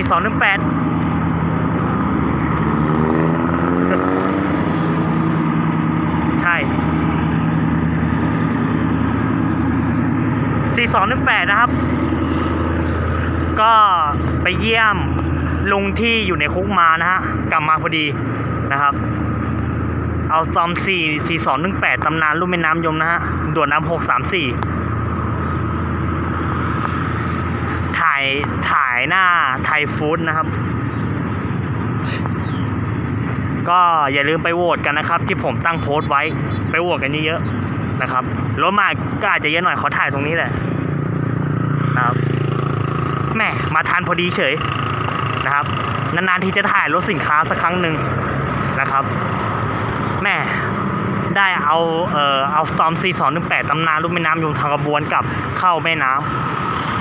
สี่สองหนึ่งแปดใช่สี่สองหนึ่งแปดนะครับ ก็ไปเยี่ยมลุงที่อยู่ในคุกมานะฮะ กลับมาพอดีนะครับ เอาซอมสี่สี่สองหนึ่งแปดตำนานรุ่มแม่น้ำยมนะฮะด่วนน้ำหกสามสี่ถ่ายถ่าย หน้าไทยฟู้ดนะครับ ก็อย่าลืมไปโหวตกันนะครับ ที่ผมตั้งโพสต์ไว้ไปโหวตกันเยอะๆนะครับรถมาก็อาจจะเยอะหน่อยขอถ่ายตรงนี้แหละนะครับแม่มาทันพอดีเฉยนะครับ นานๆที่จะถ่ายรถสินค้าสักครั้งหนึ่งนะครับ แม่ได้เอาเอ่อเอาสตอมซีสองหนึ่งแปดตำนานลูกแม่น้ำยมทางกระบวนกับเข้าแม่น้ำ